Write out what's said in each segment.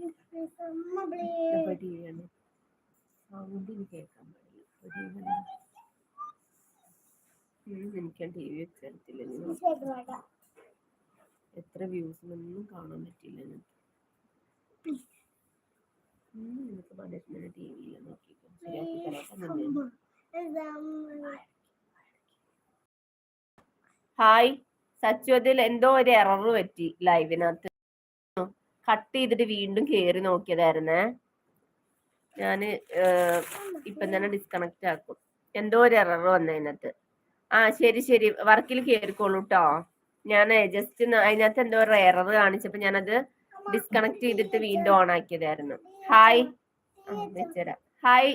T വിയാണ് sound എനിക്ക് കേൾക്കാൻ പാടില്ല എനിക്ക് ടി വി വെച്ചെടുത്തില്ല എത്ര വ്യൂസിനൊന്നും കാണാൻ പറ്റില്ല എനിക്ക്. പണിഷ്മെന്റ് ടി വിയിൽ നോക്കിക്കോ. ശരിയാക്കി തരാം. ഹായ് സച്ചുവതിൽ എന്തോ ഒരു എറർ പറ്റി ലൈവിനകത്ത് കട്ട് ചെയ്തിട്ട് വീണ്ടും കേറി നോക്കിയതായിരുന്നേ. ഞാൻ ഇപ്പം തന്നെ ഡിസ്കണക്ട് ആക്കും. എന്തോ ഒരു എറർ വന്നതിനകത്ത് ആ ശരി ശരി. വർക്കിൽ കേറിക്കോളൂ കേട്ടോ ഞാൻ ജസ്റ്റ് അതിനകത്ത് എന്തോ ഒരു എറർ കാണിച്ചപ്പോ ഞാനത് ഡിസ്കണക്ട് ചെയ്തിട്ട് വീണ്ടും ഓൺ ആക്കിയതായിരുന്നു. ഹായ് വെച്ചരാം. ഹായ്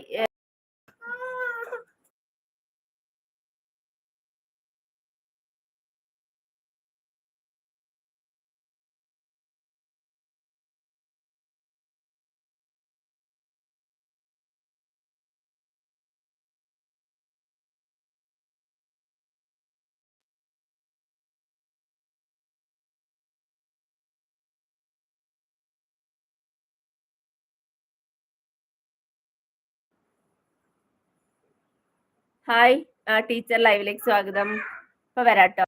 ഹായ് ടീച്ചർ ലൈവിലേക്ക് സ്വാഗതം. ഇപ്പൊ വരാട്ടോ.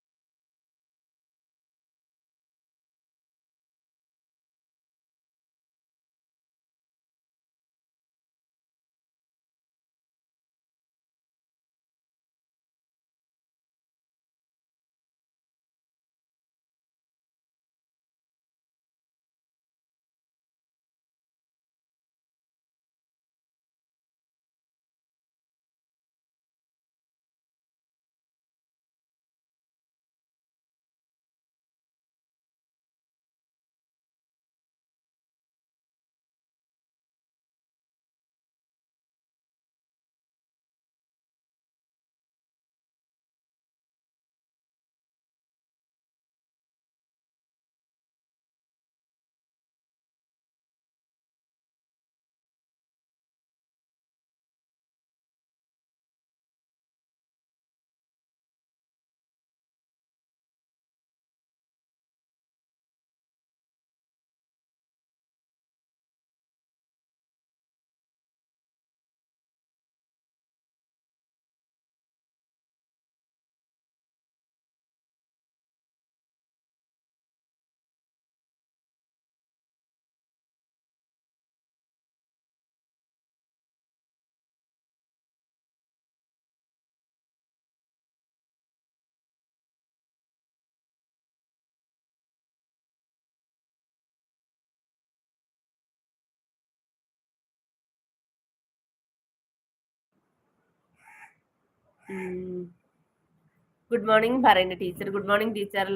ഗുഡ് മോർണിംഗ് പറയുന്നു ടീച്ചർ ഗുഡ് മോർണിംഗ് ടീച്ചർ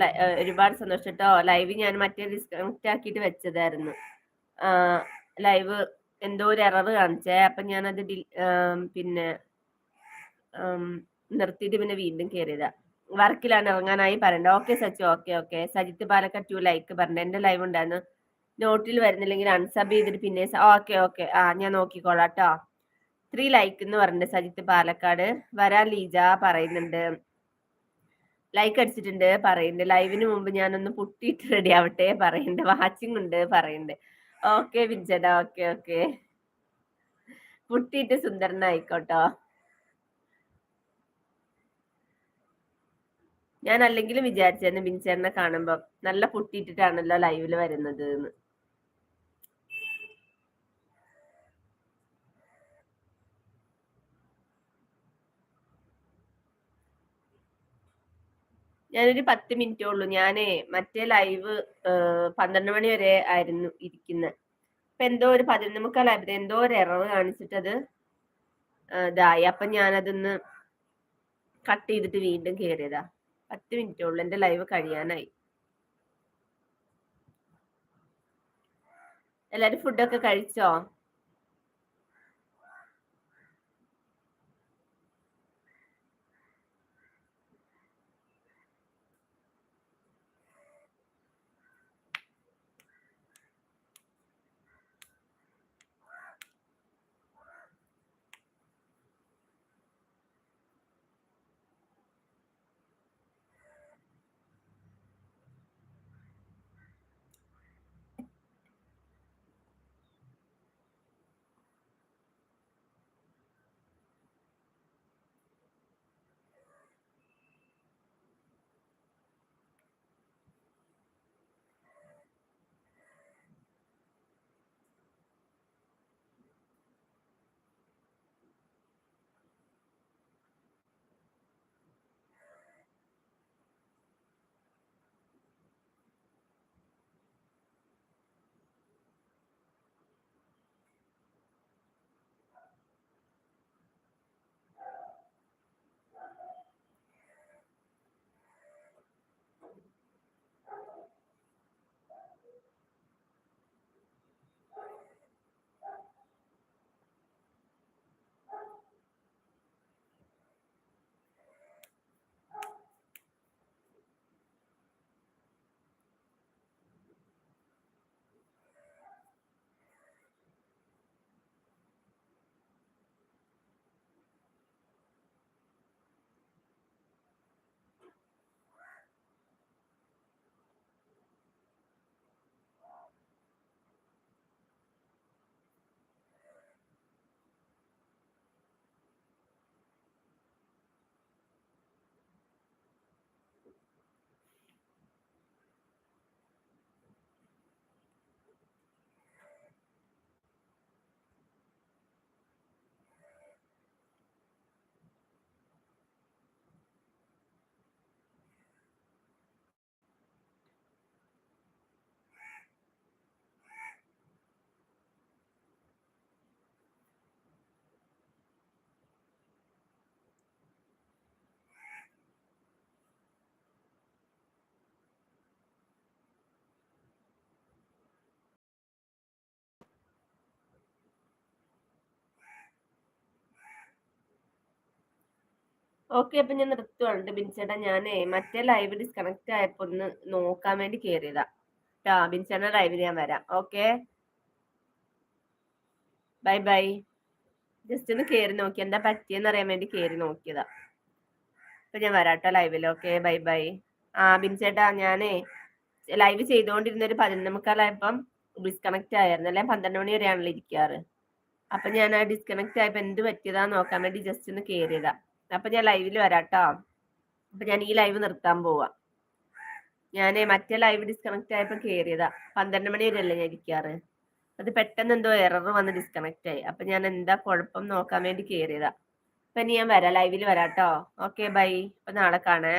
ഒരുപാട് സന്തോഷം കേട്ടോ ലൈവ് ഞാൻ മറ്റേ ഡിസ്കണക്ട് ആക്കിയിട്ട് വെച്ചതായിരുന്നു. ലൈവ് എന്തോ ഒരു എറർ കാണിച്ചേ. അപ്പം ഞാനത് പിന്നെ നിർത്തിയിട്ട് പിന്നെ വീണ്ടും കയറിയതാ വർക്കിലാണ് ഇറങ്ങാനായി പറയണ്ട. Okay Sachu okay okay Sajith Palakkad to like പറഞ്ഞ. എന്റെ ലൈവ് ഉണ്ടായിരുന്നു. നോട്ടിൽ വരുന്നില്ലെങ്കിൽ അൺസബ് ചെയ്തിട്ട് പിന്നെ ഓക്കെ ഓക്കെ ആ ഞാൻ നോക്കിക്കോളാം കേട്ടോ ത്രീ ലൈക്ക് എന്ന് പറഞ്ഞിട്ടുണ്ട് സജിത്ത് പാലക്കാട്. വരാൻ ലീജ പറയുന്നുണ്ട്. ലൈക്ക് അടിച്ചിട്ടുണ്ട് പറയുന്നുണ്ട്. ലൈവിന് മുമ്പ് ഞാനൊന്ന് പുട്ടിയിട്ട് റെഡി ആവട്ടെ പറയുന്നുണ്ട്. വാച്ചിങ് ഉണ്ട് പറയുന്നുണ്ട്. ഓക്കെ വിജട ഓക്കെ ഓക്കെ പുട്ടിയിട്ട് സുന്ദരനായിക്കോട്ടോ ഞാൻ അല്ലെങ്കിലും വിചാരിച്ചായിരുന്നു ബിൻചേട്ടനെ കാണുമ്പോൾ നല്ല പുട്ടിയിട്ടിട്ടാണല്ലോ ലൈവിൽ വരുന്നത് എന്ന്. ഞാനൊരു പത്ത് മിനിറ്റേ ഉള്ളൂ. ഞാനേ മറ്റേ ലൈവ് പന്ത്രണ്ട് മണി വരെ ആയിരുന്നു ഇരിക്കുന്നത് അപ്പൊ എന്തോ ഒരു പതിനൊന്ന് മുക്കാലായപ്പോ എന്തോ ഒരു എറർ കാണിച്ചിട്ടത് ഇതായി. അപ്പൊ ഞാനതൊന്ന് കട്ട് ചെയ്തിട്ട് വീണ്ടും കയറിയതാ പത്ത് മിനിറ്റേ ഉള്ളൂ. എന്റെ ലൈവ് കഴിയാനായി. എല്ലാരും ഫുഡൊക്കെ കഴിച്ചോ? ഓക്കെ അപ്പൊ ഞാൻ നിർത്തുവാണ്ട് ബിൻചേട്ടാ ഞാനേ മറ്റേ ലൈവ് ഡിസ്കണക്ട് ആയപ്പോ ഒന്ന് നോക്കാൻ വേണ്ടി കേറിയതാ. ട്ടാ ബിൻചേട്ടന്റെ ലൈവിൽ ഞാൻ വരാം. ഓക്കെ? Bye bye. ജസ്റ്റ് ഒന്ന് കേറി നോക്കി. എന്താ പറ്റിയെന്ന് അറിയാൻ വേണ്ടി കേറി നോക്കിയതാ. അപ്പൊ ഞാൻ വരാട്ടോ ലൈവിൽ ഓക്കെ ബൈ ബൈ. ആ ബിൻചേട്ടാ ഞാനേ ലൈവ് ചെയ്തുകൊണ്ടിരുന്ന ഒരു പതിനൊന്ന് മുക്കാലായപ്പം ഡിസ്കണക്ട് ആയിരുന്നു. അല്ലെ? പന്ത്രണ്ട് മണി വരെയാണല്ലോ ഇരിക്കാറ്. അപ്പൊ ഞാൻ ആ ഡിസ്കണക്ട് ആയപ്പോ എന്ത് പറ്റിയതാ നോക്കാൻ വേണ്ടി ജസ്റ്റ് ഒന്ന് കേറിയതാ. അപ്പൊ ഞാൻ ലൈവിൽ വരാട്ടോ. അപ്പൊ ഞാൻ ഈ ലൈവ് നിർത്താൻ പോവാ. ഞാൻ മറ്റേ ലൈവ് ഡിസ്കണക്ട് ആയപ്പോ കേറിയതാ. പന്ത്രണ്ട് മണി വരെയല്ലേ ഞാൻ ഇരിക്കാറ്. അത് പെട്ടെന്ന് എന്തോ എറർ വന്ന് ഡിസ്കണക്ട് ആയി. അപ്പൊ ഞാൻ എന്താ കുഴപ്പം നോക്കാൻ വേണ്ടി കേറിയതാ. അപ്പൊ ഇനി ഞാൻ വരാം. ലൈവിൽ വരാട്ടോ. ഓക്കെ ബൈ അപ്പൊ നാളെ കാണേ.